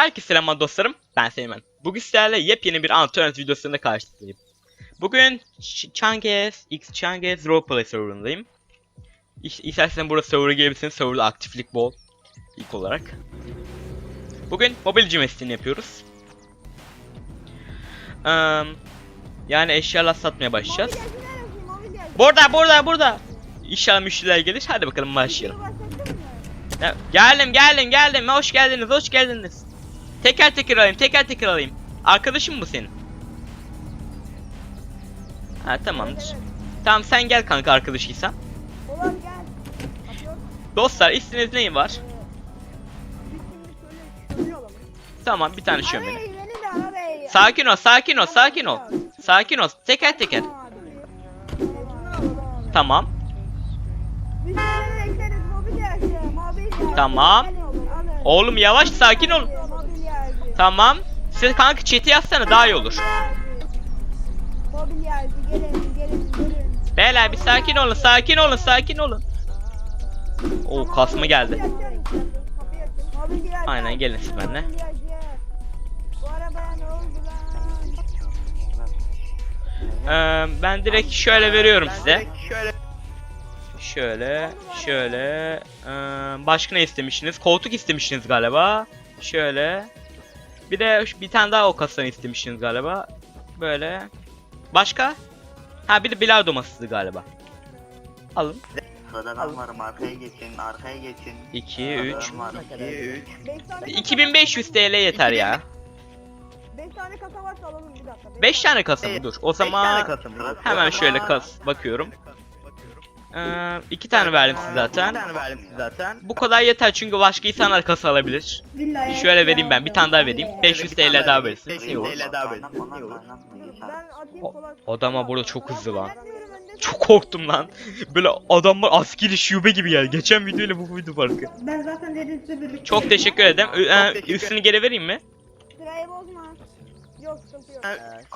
Herkese selamlar dostlarım. Ben Seymen. Bugün sizlerle yepyeni bir Antonet videosunda karşınızdayım. Bugün Ch- Changes, X Changes Roleplay serverındayım. İş, istersen burada server'a gelebilirsiniz. Server'da aktiflik bol. ilk olarak. Bugün mobilci mesleğini yapıyoruz. Eee, yani eşyalar satmaya başlayacağız. Burada burada burada. İnşallah müşteriler gelir. Hadi bakalım başlayalım. Geldim geldim geldim. Hoş geldiniz hoş geldiniz. Teker teker alayım teker teker alayım. Arkadaşım mı senin? Ha tamamdır. Evet, Tamam sen gel kanka arkadaşıysan. Ulan gel. Atıyorum. Dostlar isminiz neyi var? Ee. Tamam bir tane şömine. Sakin ol sakin ol sakin ol. Sakin ol teker teker. Tamam. Tamam. Alın. Oğlum yavaş sakin ol. Tamam. Siz kanka chat'i yazsana daha iyi olur. Mobilyacı gelin gelin gelin. Beyler bir sakin olun sakin olun sakin olun. Oo kasma geldi. Aynen gelin siz benimle. Mobilyacı. Bu arabaya ne oldu lan? Ee, ben direkt şöyle veriyorum size. Şöyle Şöyle. Ee, başka ne istemiştiniz? Koltuk istemiştiniz galiba. Şöyle. Bir de bir tane daha o kasadan istemiştiniz galiba. Böyle. Başka? Ha bir de bilardo masası galiba. Alın. Sırada ben varım arkaya geçin arkaya geçin. 2, 3. Ben varım. 2 3 Beş tane kasa- 2500 TL yeter ya. Beş tane kasa varsa alalım bir dakika. 5 tane kasa mı? Dur. O zaman hemen şöyle kas bakıyorum. Ee, iki tane verdim size zaten. 2 tane verdim size zaten. Bu kadar yeter çünkü başka insanlar kasa alabilir. Şöyle vereyim ben. Bir tane daha vereyim. 500 TL daha versin. 500 İyi olur. TL daha lan, İyi olur. kaynatma, geçer. Ben atayım O- kolay. adama burada çok hızlı lan. Çok korktum lan. Böyle adamlar askeri şube gibi geldi. Geçen video ile bu video farkı. Ben zaten dediğinizle birlikte. Çok teşekkür ederim. Ö- e, teşekkür üstünü geri vereyim mi? Sırayı bozma. Yok sıkıntı yok.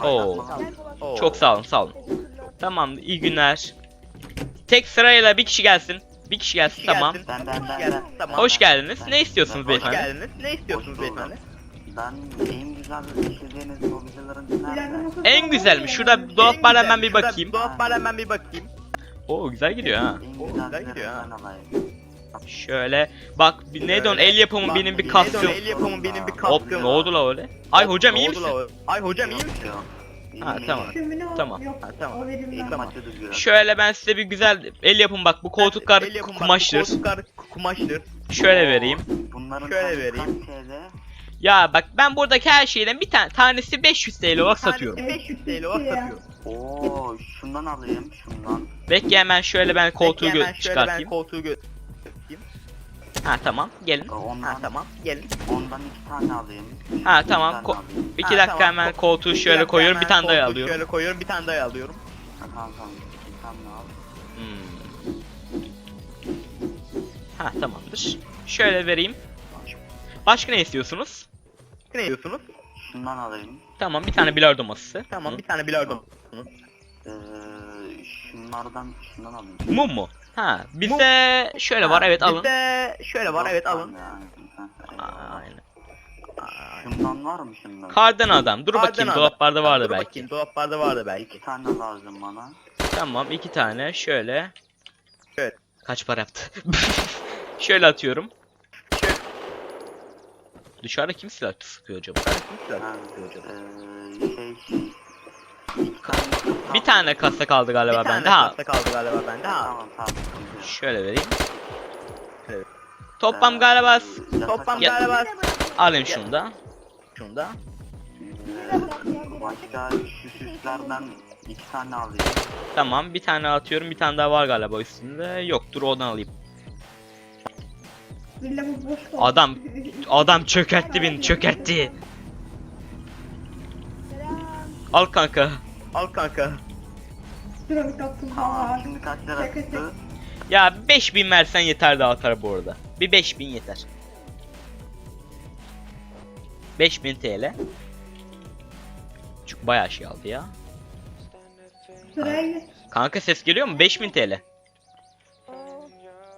Oo. Gel kolay. Oo. Çok sağ olun, sağ olun. Teşekkürler. Tamam, iyi günler. Tek sırayla bir kişi gelsin. Bir kişi gelsin, Kişi tamam. gelsin. Ben ben ben Gelsin, ben. Tamam. Hoş geldiniz. Ben- Ne istiyorsunuz ben- Hoş beyefendi? geldiniz. Ne istiyorsunuz beyefendi? Ben en güzel işlediğiniz mobilyaların nerede? En güzel mi? Şurada dolaplara hemen bir bakayım. Dolaplara hemen bir bakayım. Oo güzel gidiyor ha. En Oo, güzel güzel gidiyor ha. alayım. Şöyle. Bak bir neydi onun el yapımı benim bir onun El yapımı benim bir Hop kaskım. ne oldu la öyle? Ay Hop, hocam ne iyi misin? Ay hocam iyi misin? Yok. Ha, tamam. Tamam. Ha, tamam. İyi Tamam. kamaçlı düzgün. Şöyle ben size bir güzel el yapım bak bu koltuklar El yapımı bak, bu kumaştır. Koltuklar kumaştır. Şöyle vereyim. Bunların Şöyle tanesi vereyim. kaç TL? Ya bak ben buradaki her şeyden bir tane tanesi 500 TL olarak satıyorum. Tanesi 500 TL olarak satıyorum. Oo, şundan alayım, şundan. Bekle hemen şöyle ben koltuğu Peki, gö- hemen şöyle çıkartayım. Ben koltuğu gö- Ha tamam gelin. Ondan, Ha tamam gelin. ondan iki tane alayım. Ha, İki tamam. Ko- alayım. İki Ha, dakika tamam. hemen koltuğu Bir şöyle koyuyorum bir tane daha alıyorum. Şöyle koyuyorum bir tane daha alıyorum. Ha, Tamam tamam. İki tane al. Hmm. Ha tamamdır. Şöyle vereyim. Başka ne istiyorsunuz? Ne diyorsunuz? Şundan alayım. Tamam bir tane bilardo masası. Tamam Hı. bir tane bilardo. Ee, şunlardan şundan alayım. Mum mu? Ha bizde şöyle var evet alın. Bizde şöyle var evet alın. Aynen. Şundan var mı şundan? Kardan adam. Dur Kardan bakayım adam. dolaplarda vardı Dur belki. Bakayım, dolaplarda vardı belki. İki tane lazım bana. Tamam iki tane şöyle. Evet. Kaç para yaptı? şöyle atıyorum. Şöyle. Dışarıda kim silah sıkıyor acaba? Ha, Güzel. ee, şey... iki tane- Bir tane kasa kaldı galiba Bir tane bende. Ha kasa kaldı galiba bende. Ha. Tamam tamam. şöyle vereyim. Evet. Toplam Ee, galiba yatak- Toplam Ya- galiba alayım şunu da. şunda. Ee, Başka şu süslerden iki tane alayım. Tamam bir tane atıyorum bir tane daha var galiba üstünde. Yok dur oradan alayım. Adam adam çökertti beni çökertti. Selam. Al kanka. Al kanka. Tamam şimdi kaç lira tuttu? Ya 5000 versen yeter daha atar bu arada. Bir 5000 yeter. 5000 TL. Çünkü bayağı şey aldı ya. Kanka ses geliyor mu? 5000 TL.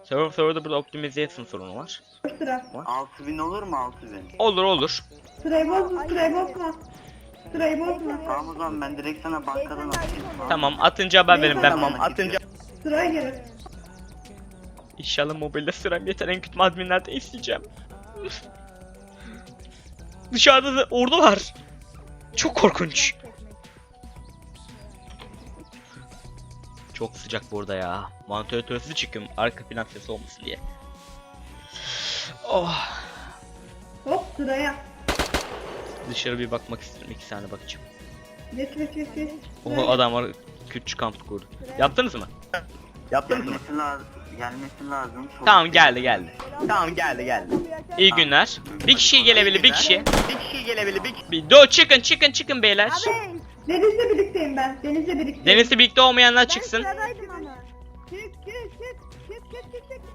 Server serverda burada optimization sorunu var. Sıra. 6000 olur mu 6000? Olur olur. Sırayı bozma, sırayı bozma. Sırayı bozma. Tamam o zaman ben direkt sana bankadan atayım. Tamam atınca haber verin ben. Tamam atınca Sıraya gir. İnşallah mobilde sıram yeter en kötü adminlerden isteyeceğim. Dışarıda da ordu var. Çok korkunç. Çok sıcak burada ya. Vantilatörsüz çıkıyorum arka plan sesi olmasın diye. Oh. Hop sıraya. Dışarı bir bakmak istedim. iki saniye bakacağım. Geç geç geç geç. Oho adam var küçük kamp kurdu. Yaptınız mı? yaptın mı? Gelmesi lazım. Gelmesi lazım. Çok Tamam geldi geldi. Tamam geldi geldi. İyi günler. Bir kişi gelebilir bir kişi. Bir kişi gelebilir bir kişi. Bir do çıkın çıkın çıkın beyler. Abi. Deniz'le birlikteyim ben. Deniz'le birlikteyim. Denizli birlikte olmayanlar çıksın. Ben sıradaydım ama. Çık çık.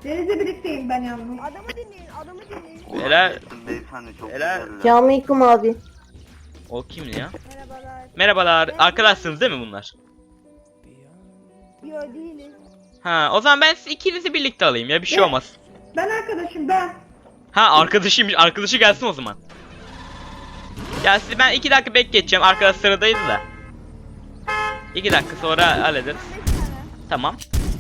Deniz'le birlikteyim ben yalnız. Adamı dinleyin, adamı dinleyin. Helal. Beyefendi çok Helal. güzeller. Selamünaleyküm abi. O kim ya? Merhabalar. Merhabalar. Arkadaşsınız değil mi bunlar? Yo değiliz. Ha, o zaman ben siz ikinizi birlikte alayım ya bir şey olmaz. Ben arkadaşım ben. Ha arkadaşıymış. Arkadaşı gelsin o zaman. Gelsin ben iki dakika bekleyeceğim. Arkadaş sıradayız da. İki dakika sonra hallederiz. 5 tane. Tamam.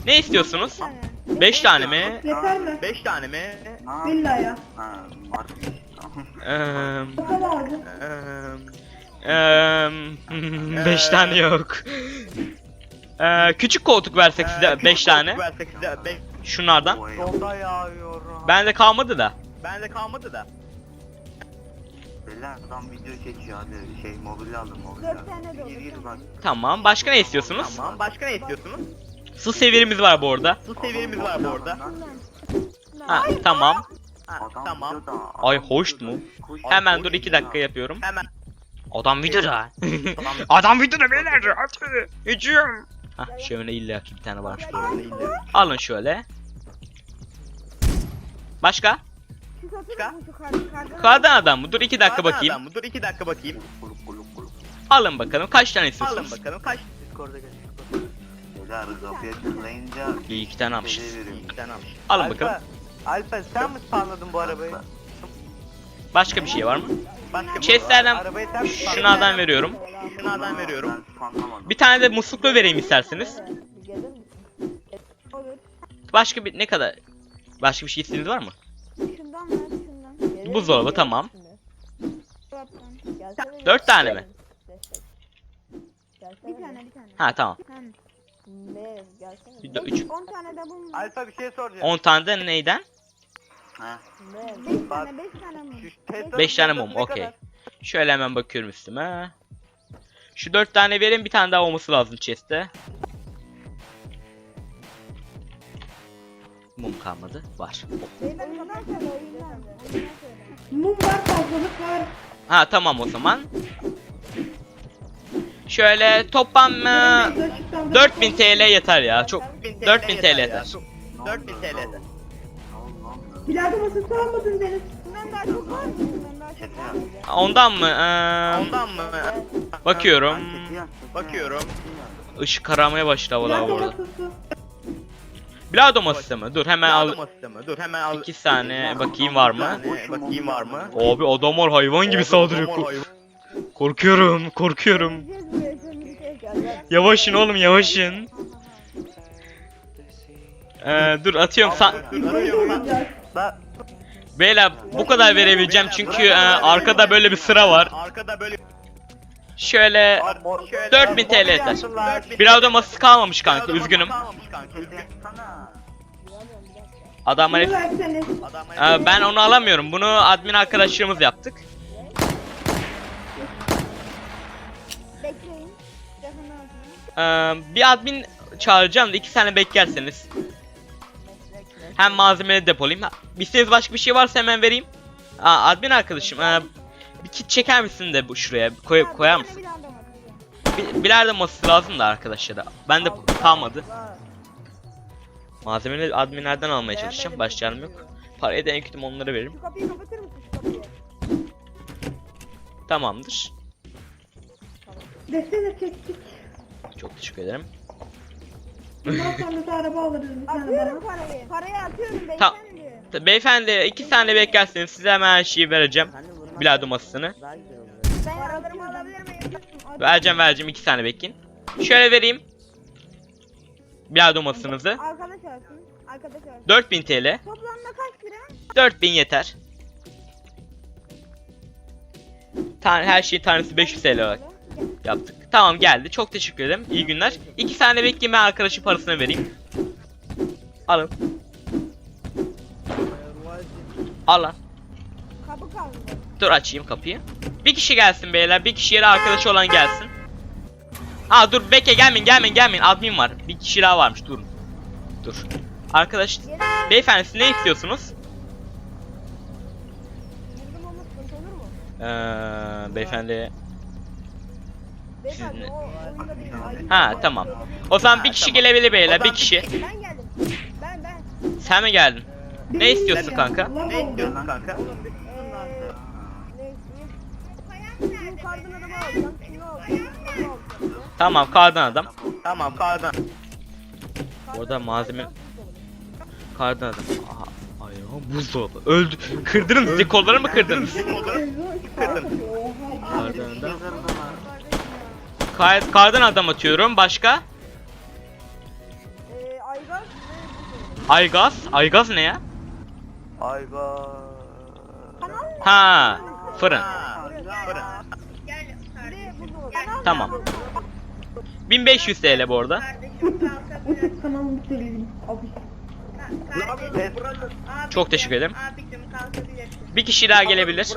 Ne istiyorsunuz? 5 tane. Beş tane mi? Yeter mi? Beş tane mi? Billahi ya. ha, var. Eee... Eee, beş tane yok. Eee, küçük koltuk versek size beş tane. Versek size beş. Şunlardan. Oy. Sonda yağıyorum. Bende kalmadı da. Bende kalmadı da. Beyler adam video çekiyor hadi şey mobilya aldım mobilya. Dört tane de olur, Gir gir bak. Tamam. Başka ne istiyorsunuz? Tamam başka ne istiyorsunuz? Su sevirimiz var bu arada. Su seviyemiz var bu arada. Ha, tamam. Ha, tamam. Ay hoş mu? Hemen dur iki dakika yapıyorum. Hemen. Adam videoda. Adam videoda beyler. Hadi. Geçiyorum. Hah şöyle illa ki bir tane varmış. Böyle. Alın şöyle. Başka? Kartı. Kardan adam mı? Dur iki dakika Kardan bakayım. adam mı? Dur iki dakika bakayım. Alın bakalım kaç tane Alın istiyorsunuz? bakalım kaç. Discord'a gel. Beyler kapıya tıklayınca İyi iki tane almışız. şey veriyor. İki tane almış. Alın bakalım. Alper sen mi spawnladın bu arabayı? Başka bir şey var mı? Başka bir Chestlerden Arabayı sen mi spawnladın? şunlardan veriyorum. Ben. Bir tane de musluklu vereyim isterseniz. Olur. Başka bir ne kadar? Başka bir şey isteğiniz var mı? Şundan ver, şundan. Buzdolabı tamam. Dolaptan. Dört tane mi? Bir tane, bir tane. Ha tamam. Hem. Bir de üç. 10 tane de bunun. Alfa bir şey soracağım. 10 tane de neyden? Ha. 5 tane, 5 tane mum. Şu Tesla'nın 5 tane mum ne okey. kadar? Şöyle hemen bakıyorum üstüme. Şu 4 tane verin bir tane daha olması lazım chest'te. Mum kalmadı. Var. Kadar. Mum var fazlalık var. Ha tamam o zaman. Şöyle toplam e, 4000 TL yeter ya. Çok 4000 4000 TL yeter ya. yeter. 4000 TL yeter. Masası almadın ondan mı? Ee, Ondan mı? bakıyorum. Bakıyorum. Işık karamaya başladı havalar burada. masası. Bilardo masası mı? Dur hemen al. Dur hemen al. 2 saniye bakayım var mı? Bakayım var mı? Abi adamlar hayvan gibi saldırıyor. Korkuyorum, korkuyorum. Yavaşın oğlum yavaşın. Ee, dur atıyorum. Lan, Beyler bu kadar verebileceğim çünkü e, arkada böyle bir sıra var. Arkada böyle Şöyle şöyle 4000 TL yeter. 4000 Bilardo masası kalmamış kanka üzgünüm. Adamlar Ee, ben onu alamıyorum. Bunu admin arkadaşlarımız yaptık. Ee, bir admin çağıracağım da iki saniye beklerseniz. Hem malzemeleri depolayayım. Ha, İsteğiniz başka bir şey varsa hemen vereyim. Aa, admin arkadaşım. ee, bir kit çeker misin de bu şuraya koy, koyar mısın? bir masası lazım da arkadaşlara. Ben de kalmadı. Malzemeleri adminlerden almaya çalışacağım. Başka yerim yok. Parayı da en kötü onlara veririm. Şu kapıyı kapatır mısın şu kapıyı? Bundan sonra da araba alırız bir tane Atıyorum parayı. Parayı atıyorum beyefendi. Beyefendi iki saniye beklerseniz size hemen her şeyi vereceğim. Bilardo masasını. Ben paralarımı alabilir miyim? Vereceğim vereceğim iki saniye bekleyin. Şöyle vereyim. Bilardo masasınızı. Arkadaş olsun. Arkadaş olsun. 4000 TL. Toplamda kaç lira? 4000 yeter. Tane, her şey tanesi 500 TL olarak yaptık. Tamam geldi. Çok teşekkür ederim. İyi günler. İki saniye bekleyin ben arkadaşın parasını vereyim. Alın. Al. Kapı kaldı. Dur açayım kapıyı. Bir kişi gelsin beyler. Bir kişi yere arkadaşı olan gelsin. Aa dur bekle gelmeyin gelmeyin gelmeyin. Admin var. Bir kişi daha varmış durun. Dur. Arkadaş beyefendi siz ne istiyorsunuz? Ee, beyefendi. Beyefendi o oyunda Ha tamam. O zaman bir kişi tamam. gelebilir beyler. Bir kişi. Ben geldim. Ben ben. Sen mi geldin? Ne istiyorsun kanka? Ne istiyorsun kanka? Adamı alacağım. Şunu alacağım. Şunu alacağım. Tamam kardan adam. Tamam kardan. Orada malzeme kardan adam. Aha. Ay ya buzdolabı. Öldü. Kırdınız mı? Kolları mı kırdınız? Kardan adam. Kar- kardan adam atıyorum. Başka? Eee Aygaz ve Aygaz. Aygaz ne ya? Ayga. Ha. Fırın. Fırın. buzdolabı. Tamam. 1500 TL bu arada. Abi. Ses. Çok teşekkür ederim. Bir kişi daha gelebilir.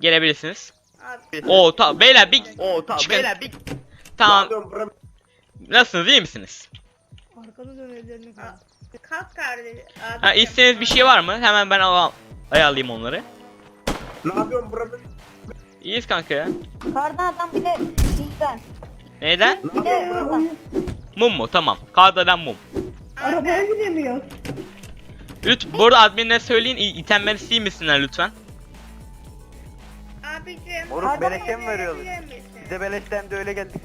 Gelebilirsiniz. Oo tamam beyler bir Oo tamam Çıkın. beyler bir tamam. Nasılsınız iyi misiniz? Arkanı dön ellerini kal. Kalk kardeşim. Ha istediğiniz bir şey var mı? Hemen ben al ayarlayayım onları. Ne yapıyorsun burada? İyiyiz kanka ya. Kardan adam bir de bizden. Neyden? Bir de buradan. Mum mu? Tamam. Kardadan mum. Arabaya gidemiyoruz. Lütfen burada adminle söyleyin itemleri silmesinler lütfen. Abicim. Moruk beleşe mi misin? Bize beleşten de öyle geldik.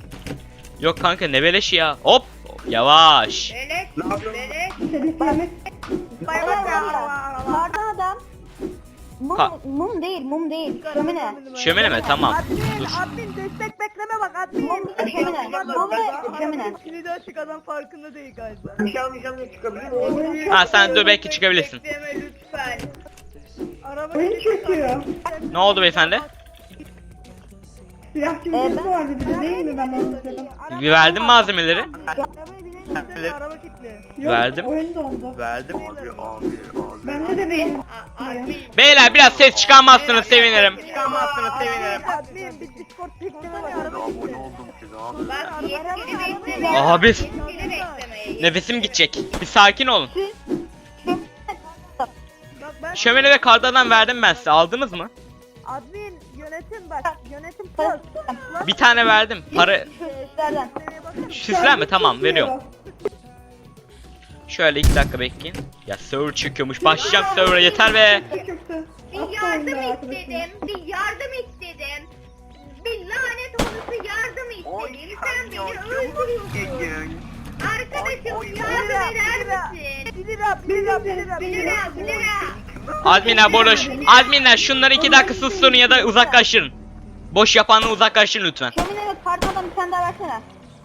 Yok kanka ne beleşi ya. Hop. Yavaş. Beleş. Ne yapıyorsun? Beleş. İçerisi yemek. Kardan adam. Mum, Ha. mum değil, mum değil. Şömine. Şömine mi? Tamam. Admin, Dur. admin destek bekleme bak admin. Mum değil, şömine. Mum değil, şömine. Kilidi açık adam farkında değil galiba. Nişan nişan çıkabilir miyim? Ha sen dur belki çıkabilirsin. Bekleme lütfen. Araba Oyun çöküyor. Ne oldu beyefendi? Siyah cümlesi vardı bir de değil mi ben onu söyledim. Verdim malzemeleri. Arabaya binince araba kilitli. Yok, Verdim. oyun dondu. verdim. Abi abi abi. Bende de değil. Beyler biraz ses çıkarmazsınız sevinirim. Çıkamazsınız sevinirim. Admin bir Discord tekleme var. Araba Abone oldum size abi. Bak yetkili beklemeye. Abi. Yetkili beklemeye. Nefesim gidecek. Bir sakin olun. Bak ben ve kardadan verdim ben size. Aldınız mı? admin yönetim bak. Yönetim post. Bir tane verdim. Para süsler mi? Tamam veriyorum. Şöyle iki dakika bekleyin. Ya server çekiyormuş. Başlayacağım server'a yeter be. Bir yardım istedim. Bir yardım istedim. Bir lanet olası yardım istedim. Sen beni öldürüyorsun. Arkadaşım yardım eder misin? 1 lira, 1 lira, 1 lira, 1 Bir lira. lira, bir lira. Adminler burada. Adminler şunları iki dakika susturun ya da uzaklaştırın. Boş yapanı uzaklaştırın lütfen. Yok. Kardan bir tane daha versene.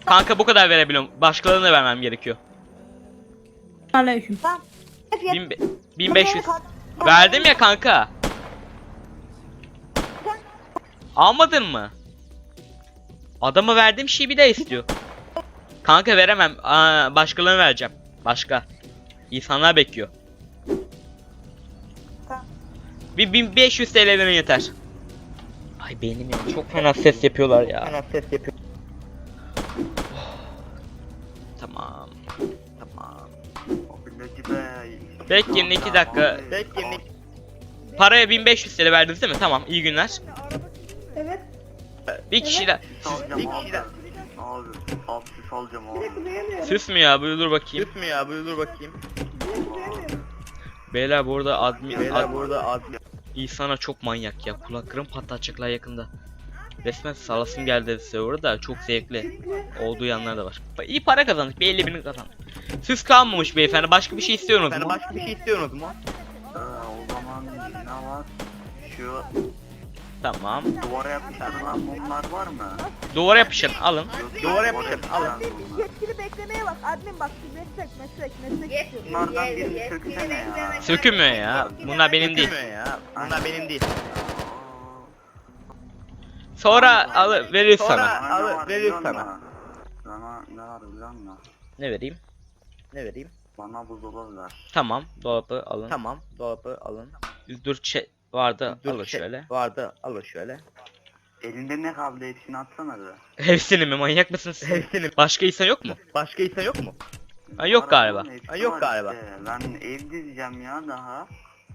Kanka bu kadar verebiliyorum. Başkalarına da vermem gerekiyor. Tamam. Bin- 1500. Verdim ya kanka. Almadın mı? Adama verdiğim şeyi bir de istiyor. Kanka veremem. Aa, başkalarına vereceğim. Başka. İnsanlar bekliyor. Bir 1500 TL verin yeter. Ay beynim ya çok fena ses yapıyorlar ya. Hemen ses yapıyor. Tamam. Tamam. Bekleyin iki dakika. Bekleyin. Paraya 1500 TL verdiniz değil mi? Tamam iyi günler. Evet. Bir kişi Salacağım Bir kişi de- Abi. Abi salacağım Bir de abi. süs mü ya? Bir dur bakayım. Süt mü ya? Buyur dur bakayım. Beyler burada admin Beyler ad, burada az. İsa'na çok manyak ya. Kulaklarım patlatacaklar yakında. Resmen salasım geldi server'a da çok zevkli olduğu yanlar da var. İyi para kazandık. Bir 50 bin kazandık. Süs kalmamış beyefendi. Başka bir şey istiyorsunuz mu? başka bir şey istiyorsunuz mu? Ee, o zaman ne var? Şu Tamam. duvara yapıştırılan mumlar var mı? Duvara yapışın. Alın. Duvara yapıştırın, alın. mumlar. Yetkili beklemeye bak. Admin bak şu meslek meslek meslek istiyorum. Bunlardan birini söksene ya. Sökülmüyor ya. Bunlar benim değil. Ya. Bunlar benim değil. Sonra al verir Sonra- sana. Bana ne Al, var verir sana. Bana ne var biliyor musun? Ne vereyim? Ne vereyim? Bana buzdolabı ver. Tamam. Dolabı alın. Tamam. Dolabı alın. Dur şey vardı. Dur, alın şey şöyle. Vardı. Alın şöyle. Elinde ne kaldı hepsini atsana be. Hepsini mi? Manyak mısınız? Hepsini. Başka insan yok mu? Başka insan yok mu? Ha, yok galiba. Ha, yok galiba. işte. Ben ev dizeceğim ya daha.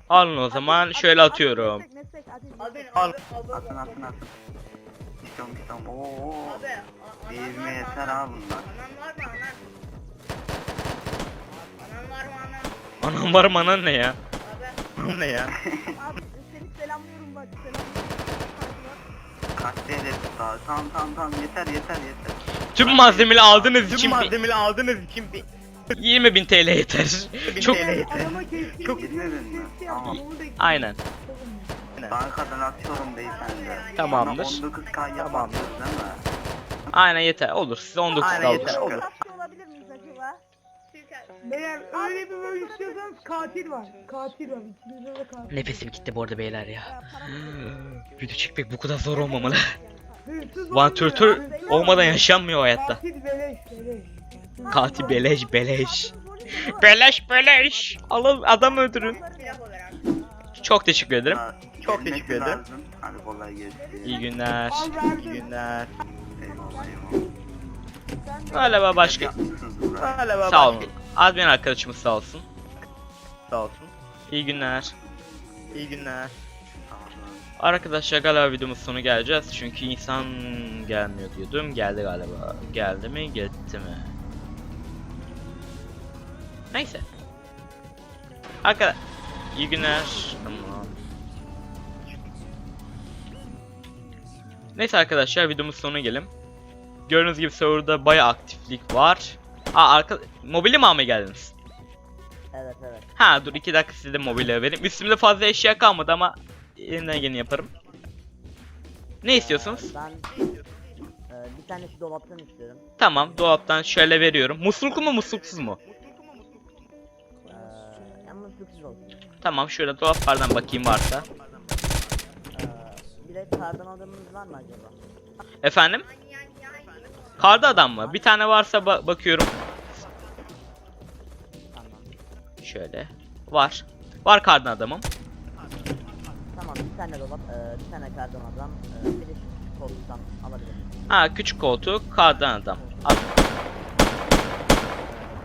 Alın o zaman şöyle atıyorum. Meslek meslek admin. Abi Al. Atın atın atın. İstiyorum istiyorum. Oo. Mı, yeter ha bunlar. Anan var mı anan? Anam var mı anan ne ya? Abi ne ya? Bak selamlıyorum. Kaç TL daha? Tamam tamam tamam yeter yeter yeter. Tüm malzemeleri aldığınız Tüm için bir malzemeleri aldığınız için bir 20.000 TL yeter. 1000 Çok TL yeter. Adama Çok- mi? kes Tamam. aynen. Bankadan atıyorum beyefendi. Tamamdır. Bana 19 k Tamamdır. yapamıyoruz değil mi? Aynen yeter. Olur. Size 19 Aynen kaldı. yeter. Olur. Beyler öyle bir böyle istiyorsanız katil var. Katil var. İkimizde de katil. Nefesim gitti bu arada beyler ya. Video çekmek bu kadar zor olmamalı. Hırsız Vantilatör olmuyor ya. olmadan yaşanmıyor hayatta. Katil beleş beleş. Katil beleş beleş. Beleş beleş. Alın adam öldürün. Çok teşekkür ederim. Çok teşekkür ederim. Hadi kolay gelsin. İyi günler. Al İyi verdim. günler. Eyvallah eyvallah. Galiba başka. Burak. Galiba Sağ olun. Admin arkadaşımız sağ olsun. Sağ olsun. İyi günler. İyi günler. Arkadaşlar galiba videomuz sonu geleceğiz. Çünkü insan gelmiyor diyordum. Geldi galiba. Geldi mi? Gitti mi? Neyse. Arkadaşlar iyi günler. Tamam. Neyse arkadaşlar videomuz sonuna gelelim. Gördüğünüz gibi serverda bayağı aktiflik var. Aa arka mobili mi almaya geldiniz? Evet evet. Ha dur iki dakika size de mobile vereyim. Üstümde fazla eşya kalmadı ama elimden geleni yaparım. Ne istiyorsunuz? Ee, ben e, bir tane şu dolaptan istiyorum. Tamam dolaptan şöyle veriyorum. Musluklu mu musluksuz mu? Ee, sürpriz olsun. Tamam şöyle dolaplardan bakayım varsa. Ee, bir de kardan adamınız var mı acaba? Efendim? Karda adam mı? Bir tane varsa ba- bakıyorum. Şöyle. Var. Var kardan adamım. Tamam bir tane dolap, e, bir tane kardan adam, e, bir de şu koltuktan alabilirim. Ha küçük koltuk kardan adam. Al.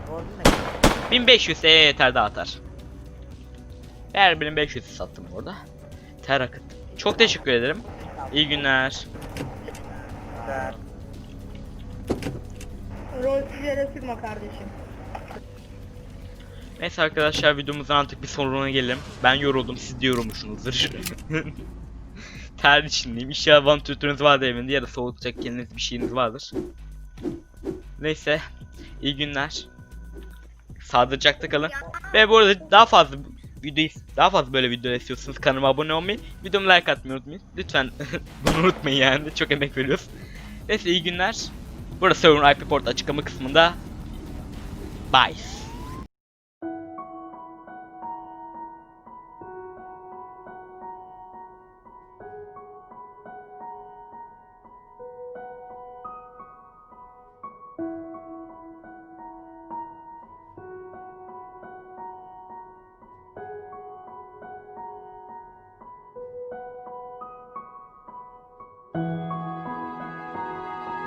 Doğru değil mi? 1500 TL yeter dağıtar. Her birinin 500'ü sattım orada. Ter akıttı. Çok teşekkür ederim. İyi günler. Rol yere sıkma kardeşim. Neyse arkadaşlar videomuzun artık bir sonuna gelelim. Ben yoruldum siz de yorulmuşsunuzdur. Ter içindeyim. İnşallah vantilatörünüz vardır evinde ya da soğutacak kendiniz bir şeyiniz vardır. Neyse. iyi günler. Sağlıcakla kalın. Ve bu arada daha fazla video daha fazla böyle video istiyorsanız kanalıma abone olmayı, videomu like atmayı unutmayın. Lütfen bunu unutmayın yani. Çok emek veriyoruz. Neyse iyi günler. Burada server'ın IP port açıklama kısmında. Bye.